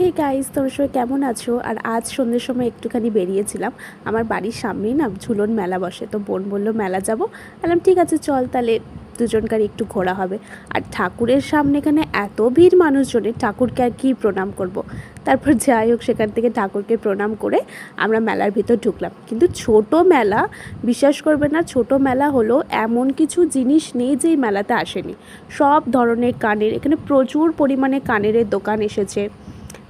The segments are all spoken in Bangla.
হে গাইস তোমরা সবাই কেমন আছো? আর আজ সন্ধ্যের সময় একটুখানি বেরিয়েছিলাম। আমার বাড়ির সামনেই না ঝুলন মেলা বসে। তো বোন বলল, মেলা যাব? বললাম, ঠিক আছে, চল তাহলে দুজনকার একটু ঘোরা হবে। আর ঠাকুরের সামনে এখানে এত ভিড় মানুষজনের ঠাকুরকে আর কি প্রণাম করব। তারপর যাই হোক, সেখান থেকে ঠাকুরকে প্রণাম করে আমরা মেলার ভিতর ঢুকলাম। কিন্তু ছোট মেলা, বিশ্বাস করবে না, ছোট মেলা হলো এমন কিছু জিনিস নেই যে এই মেলাতে আসেনি। সব ধরনের কানের, এখানে প্রচুর পরিমাণে কানের দোকান এসেছে।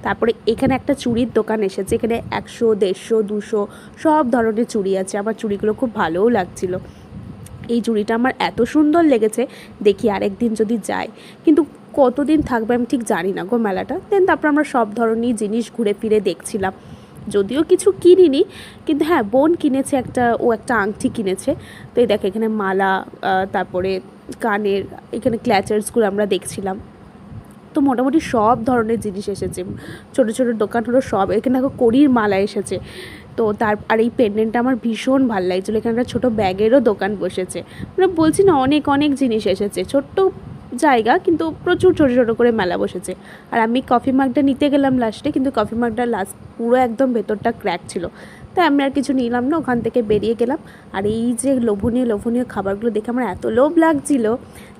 তারপরে এখানে একটা চুড়ির দোকান এসেছে, এখানে একশো, দেড়শো, দুশো সব ধরনের চুড়ি আছে। আমার চুড়িগুলো খুব ভালোও লাগছিল। এই চুড়িটা আমার এত সুন্দর লেগেছে, দেখি আরেক দিন যদি যাই। কিন্তু কতদিন থাকবে আমি ঠিক জানি না গো মেলাটা। দেন তারপর আমরা সব ধরনের জিনিস ঘুরে ফিরে দেখছিলাম। যদিও কিছু কিনিনি, কিন্তু হ্যাঁ বোন কিনেছে একটা, ও একটা আংটি কিনেছে। তো এই দেখ এখানে মালা তারপরে কানের, এখানে ক্ল্যাচার্সগুলো আমরা দেখছিলাম। তো মোটামুটি সব ধরনের জিনিস এসেছে। ছোট ছোট দোকান হলো সব। এখানে দেখো কড়ির মালা এসেছে। তো তার, আর এই পেন্ডেন্টটা আমার ভীষণ ভালো লাগছিল। এখানে একটা ছোটো ব্যাগেরও দোকান বসেছে। মানে বলছি না, অনেক অনেক জিনিস এসেছে। ছোট্ট জায়গা, কিন্তু প্রচুর ছোটো ছোটো করে মেলা বসেছে। আর আমি কফি মাগটা নিতে গেলাম লাস্টে কিন্তু কফি মাগটা লাস্ট পুরো একদম ভেতরটা ক্র্যাক ছিল। তাই আমি আর কিছু নিলাম না, ওখান থেকে বেরিয়ে গেলাম। আর এই যে লোভনীয় লোভনীয় খাবারগুলো দেখে আমার এত লোভ লাগছিল।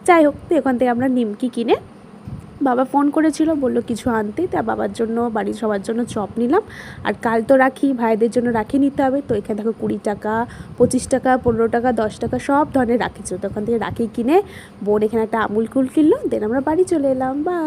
যাই হোক, তো এখান থেকে আমরা নিমকি কিনে বাবা ফোন করেছিল, বলল, কিছু আনতে। তা বাবার জন্য, বাড়ির সবার জন্য চপ নিলাম। আর কাল তো রাখি, ভাইদের জন্য রাখি নিতে হবে। তো এখানে দেখো কুড়ি টাকা, পঁচিশ টাকা, পনেরো টাকা, দশ টাকা, সব ধরনের রাখি ছিল। তো ওখান থেকে রাখি কিনে বোন এখানে একটা আমুল কুল কিনলো, দেন আমরা বাড়ি চলে এলাম। বা